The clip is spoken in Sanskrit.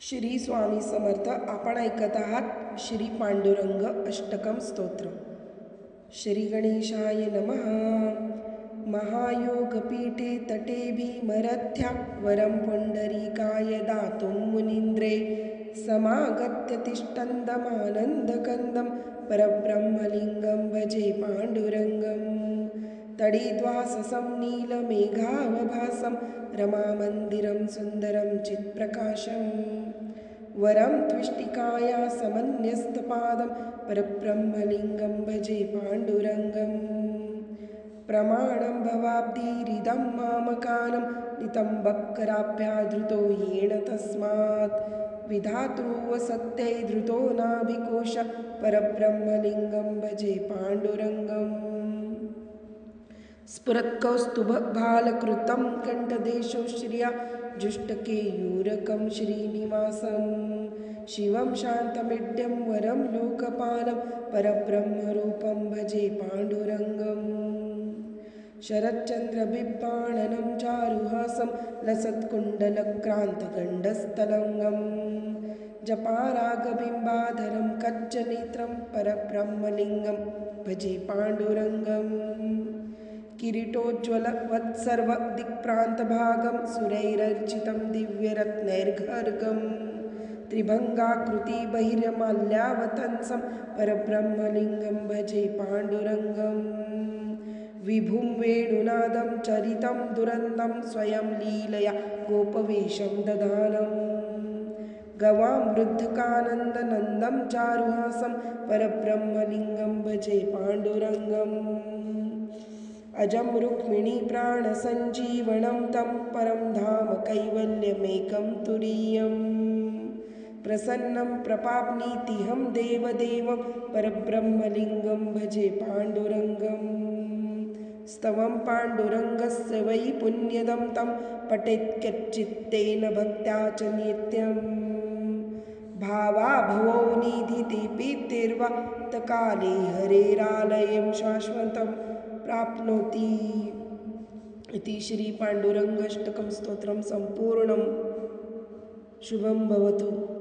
श्री स्वामी समर्थ आपण ऐकत आहात श्री पांडुरंग अष्टकम स्तोत्र. श्री गणेशाय नमः. महायोगपीठे तटे भीमरथ्या वरं पुण्डरीकाय दातुं मुनीन्द्रे समागत्य तिष्ठन्दमानन्दकन्दं परब्रह्मलिङ्गं भजे पाण्डुरङ्गम् तडिद्वाससं नीलमेघावभासं रमामन्दिरं सुन्दरं चित्प्रकाशम् वरं त्विष्टिकाया समन्यस्तपादं परब्रह्मलिङ्गं भजे पाण्डुरङ्गम्। प्रमाणं भवाब्धिरिदं मामकानं नितम्बक्कराभ्याधृतो येन तस्मात्। विधातृवसत्यै धृतो नाभिकोश परब्रह्मलिङ्गं भजे पाण्डुरङ्गम् स्फुरत्कौस्तुभबालकृतं कण्ठदेशो श्रिया जुष्टकेयूरकं श्रीनिवासं। शिवं शान्तमिड्यं वरं लोकपालं परब्रह्मरूपं भजे पाण्डुरङ्गम्। शरच्चन्द्रबिब्बाणनं चारुहासं लसत्कुण्डलक्रान्तगण्डस्थलङ्गं जपारागबिम्बाधरं कच्चनेत्रं परब्रह्मलिङ्गं भजे पाण्डुरङ्गम् किरीटोज्ज्वलवत्सर्वदिक्प्रान्तभागं सुरैरर्चितं दिव्यरत्नैर्घर्गं त्रिभङ्गाकृतिबहिर्माल्यावतंसं परब्रह्मलिङ्गं भजे पाण्डुरङ्गम्। विभुं वेणुनादं चरितं दुरन्तं स्वयं लीलया गोपवेशं दधानम् गवां वृद्धकानन्दनन्दं चारुहासं परब्रह्मलिङ्गं भजे पाण्डुरङ्गम् अजं रुक्मिणीप्राणसञ्जीवनं तं परं धाम कैवल्यमेकं तुरीयं प्रसन्नं प्रपाप्नीतिहं देवदेवं परब्रह्मलिङ्गं भजे पाण्डुरङ्गम्। स्तवं पाण्डुरङ्गस्य वै पुण्यदं तं पठेत्कच्चित्तेन भक्त्या च नित्यम्। भावाभवो निधितेऽपि तिर्वातकाले हरेरालयं शाश्वतं प्राप्नोति इति श्रीपाण्डुरङ्गष्टकं स्तोत्रं सम्पूर्णं शुभं भवतु।